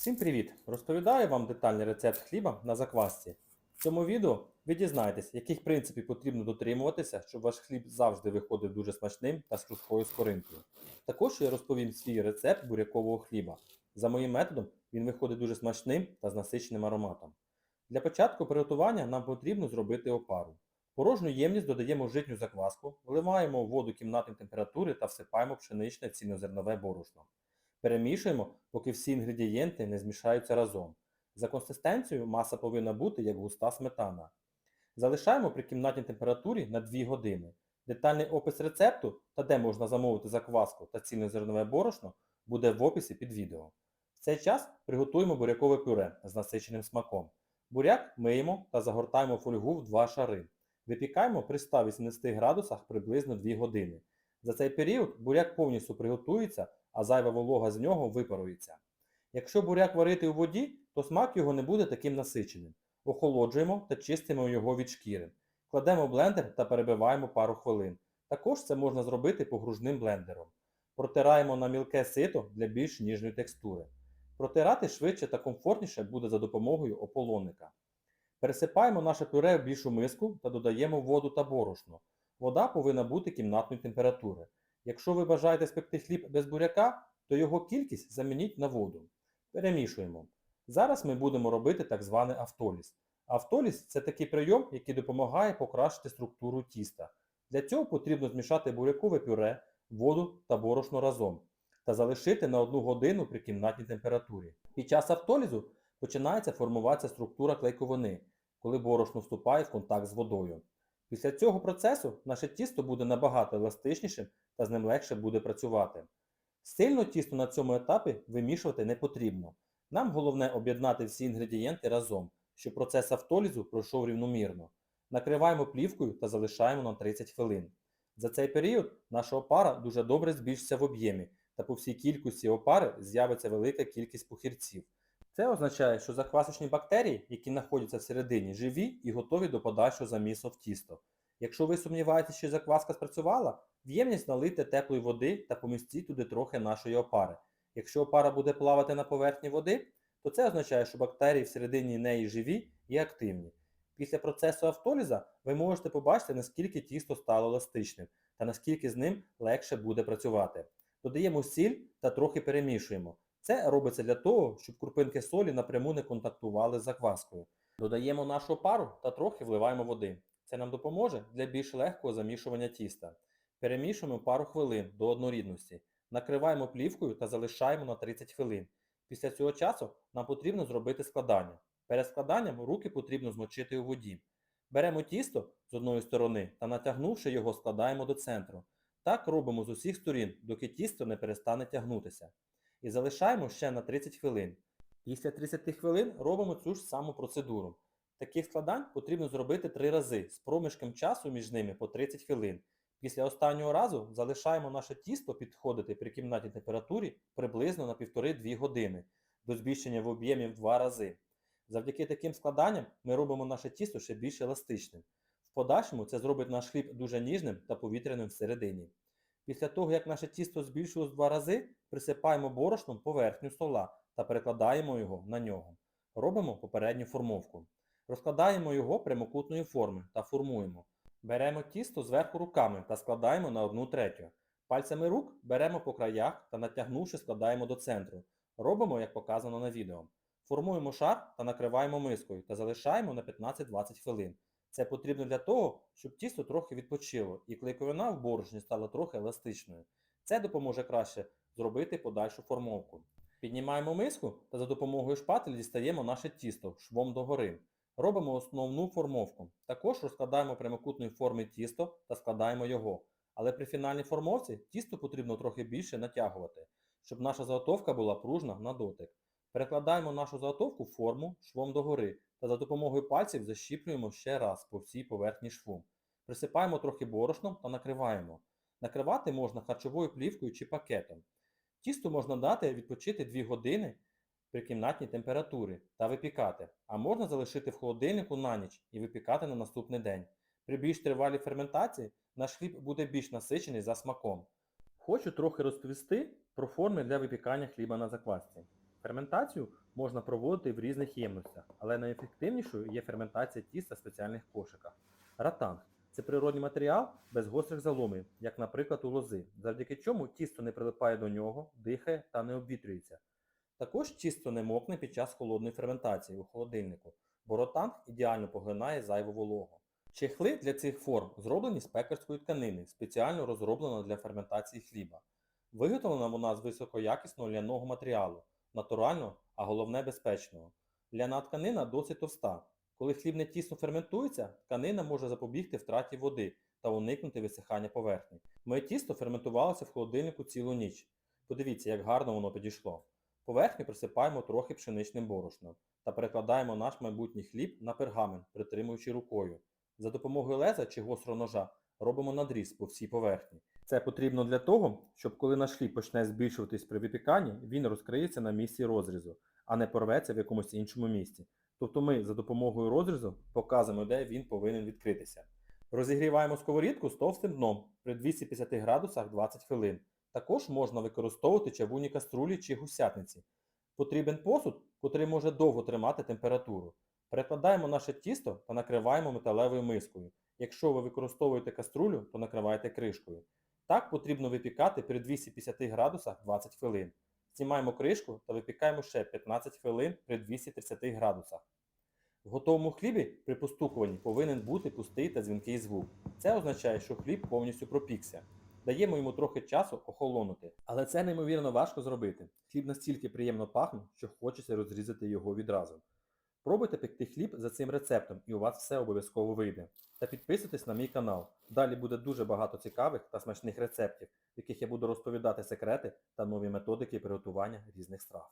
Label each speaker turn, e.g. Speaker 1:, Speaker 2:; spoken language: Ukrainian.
Speaker 1: Всім привіт! Розповідаю вам детальний рецепт хліба на заквасці. В цьому відео ви дізнаєтесь, яких принципів потрібно дотримуватися, щоб ваш хліб завжди виходив дуже смачним та з хрусткою скоринкою. Також я розповім свій рецепт бурякового хліба. За моїм методом він виходить дуже смачним та з насиченим ароматом. Для початку приготування нам потрібно зробити опару. Порожню ємність додаємо житню закваску, вливаємо воду кімнатної температури та всипаємо пшеничне цільнозернове борошно. Перемішуємо, поки всі інгредієнти не змішаються разом. За консистенцією маса повинна бути як густа сметана. Залишаємо при кімнатній температурі на 2 години. Детальний опис рецепту та де можна замовити закваску та цільнозернове борошно буде в описі під відео. В цей час приготуємо бурякове пюре з насиченим смаком. Буряк миємо та загортаємо фольгу в два шари. Випікаємо при 180 градусах приблизно 2 години. За цей період буряк повністю приготується, а зайва волога з нього випарується. Якщо буряк варити у воді, то смак його не буде таким насиченим. Охолоджуємо та чистимо його від шкіри. Кладемо блендер та перебиваємо пару хвилин. Також це можна зробити погружним блендером. Протираємо на мілке сито для більш ніжної текстури. Протирати швидше та комфортніше буде за допомогою ополонника. Пересипаємо наше пюре в більшу миску та додаємо воду та борошно. Вода повинна бути кімнатної температури. Якщо ви бажаєте спекти хліб без буряка, то його кількість замініть на воду. Перемішуємо. Зараз ми будемо робити так званий автоліз. Автоліз це такий прийом, який допомагає покращити структуру тіста. Для цього потрібно змішати бурякове пюре, воду та борошно разом та залишити на 1 годину при кімнатній температурі. Під час автолізу починається формуватися структура клейковини, коли борошно вступає в контакт з водою. Після цього процесу наше тісто буде набагато еластичнішим та з ним легше буде працювати. Сильно тісто на цьому етапі вимішувати не потрібно. Нам головне об'єднати всі інгредієнти разом, щоб процес автолізу пройшов рівномірно. Накриваємо плівкою та залишаємо на 30 хвилин. За цей період наша опара дуже добре збільшиться в об'ємі та по всій кількості опари з'явиться велика кількість похирців. Це означає, що заквасочні бактерії, які знаходяться всередині, живі і готові до подальшого замісу в тісто. Якщо ви сумніваєтесь, що закваска спрацювала, в ємність налийте теплої води та помістіть туди трохи нашої опари. Якщо опара буде плавати на поверхні води, то це означає, що бактерії всередині неї живі і активні. Після процесу автоліза ви можете побачити, наскільки тісто стало еластичним та наскільки з ним легше буде працювати. Додаємо сіль та трохи перемішуємо. Це робиться для того, щоб крупинки солі напряму не контактували з закваскою. Додаємо нашу опару та трохи вливаємо води. Це нам допоможе для більш легкого замішування тіста. Перемішуємо пару хвилин до однорідності. Накриваємо плівкою та залишаємо на 30 хвилин. Після цього часу нам потрібно зробити складання. Перед складанням руки потрібно змочити у воді. Беремо тісто з одної сторони та натягнувши його складаємо до центру. Так робимо з усіх сторін, доки тісто не перестане тягнутися. І залишаємо ще на 30 хвилин. Після 30 хвилин робимо цю ж саму процедуру. Таких складань потрібно зробити 3 рази з проміжком часу між ними по 30 хвилин. Після останнього разу залишаємо наше тісто підходити при кімнатній температурі приблизно на 1,5-2 години до збільшення в об'ємі в 2 рази. Завдяки таким складанням ми робимо наше тісто ще більш еластичним. В подальшому це зробить наш хліб дуже ніжним та повітряним всередині. Після того, як наше тісто збільшилось в 2 рази, присипаємо борошном поверхню стола та перекладаємо його на нього. Робимо попередню формовку. Розкладаємо його прямокутної форми та формуємо. Беремо тісто зверху руками та складаємо на 1 третю. Пальцями рук беремо по краях та натягнувши складаємо до центру. Робимо, як показано на відео. Формуємо шар та накриваємо мискою та залишаємо на 15-20 хвилин. Це потрібно для того, щоб тісто трохи відпочило і клейковина в борошні стала трохи еластичною. Це допоможе краще зробити подальшу формовку. Піднімаємо миску та за допомогою шпателя дістаємо наше тісто швом догори. Робимо основну формовку. Також розкладаємо прямокутної форми тісто та складаємо його. Але при фінальній формовці тісто потрібно трохи більше натягувати, щоб наша заготовка була пружна на дотик. Перекладаємо нашу заготовку в форму швом догори та за допомогою пальців защіплюємо ще раз по всій поверхні шву. Присипаємо трохи борошном та накриваємо. Накривати можна харчовою плівкою чи пакетом. Тісто можна дати відпочити 2 години при кімнатній температурі та випікати, а можна залишити в холодильнику на ніч і випікати на наступний день. При більш тривалій ферментації наш хліб буде більш насичений за смаком. Хочу трохи розповісти про форми для випікання хліба на заквасці. Ферментацію можна проводити в різних ємностях, але найефективнішою є ферментація тіста в спеціальних кошиках. Ратанг це природний матеріал без гострих заломів, як, наприклад, у лози, завдяки чому тісто не прилипає до нього, дихає та не обвітрюється. Також тісто не мокне під час холодної ферментації у холодильнику, бо ротанг ідеально поглинає зайву вологу. Чехли для цих форм зроблені з пекарської тканини, спеціально розроблено для ферментації хліба. Виготовлена вона з високоякісного ляного матеріалу, натурального, а головне безпечного. Ляна тканина досить товста. Коли хліб не тісно ферментується, тканина може запобігти втраті води та уникнути висихання поверхні. Моє тісто ферментувалося в холодильнику цілу ніч. Подивіться, як гарно воно підійшло. Поверхню присипаємо трохи пшеничним борошном та перекладаємо наш майбутній хліб на пергамент, притримуючи рукою. За допомогою леза чи гострого ножа робимо надріз по всій поверхні. Це потрібно для того, щоб коли наш хліб почне збільшуватись при випіканні, він розкриється на місці розрізу, а не порветься в якомусь іншому місці. Тобто ми за допомогою розрізу показуємо, де він повинен відкритися. Розігріваємо сковорідку з товстим дном при 250 градусах 20 хвилин. Також можна використовувати чавунні каструлі чи гусятниці. Потрібен посуд, котрий може довго тримати температуру. Перекладаємо наше тісто та накриваємо металевою мискою. Якщо ви використовуєте каструлю, то накривайте кришкою. Так потрібно випікати при 250 градусах 20 хвилин. Знімаємо кришку та випікаємо ще 15 хвилин при 230 градусах. В готовому хлібі при постукуванні повинен бути пустий та дзвінкий звук. Це означає, що хліб повністю пропікся. Даємо йому трохи часу охолонути. Але це неймовірно важко зробити. Хліб настільки приємно пахне, що хочеться розрізати його відразу. Пробуйте пекти хліб за цим рецептом і у вас все обов'язково вийде. Та підписуйтесь на мій канал. Далі буде дуже багато цікавих та смачних рецептів, в яких я буду розповідати секрети та нові методики приготування різних страв.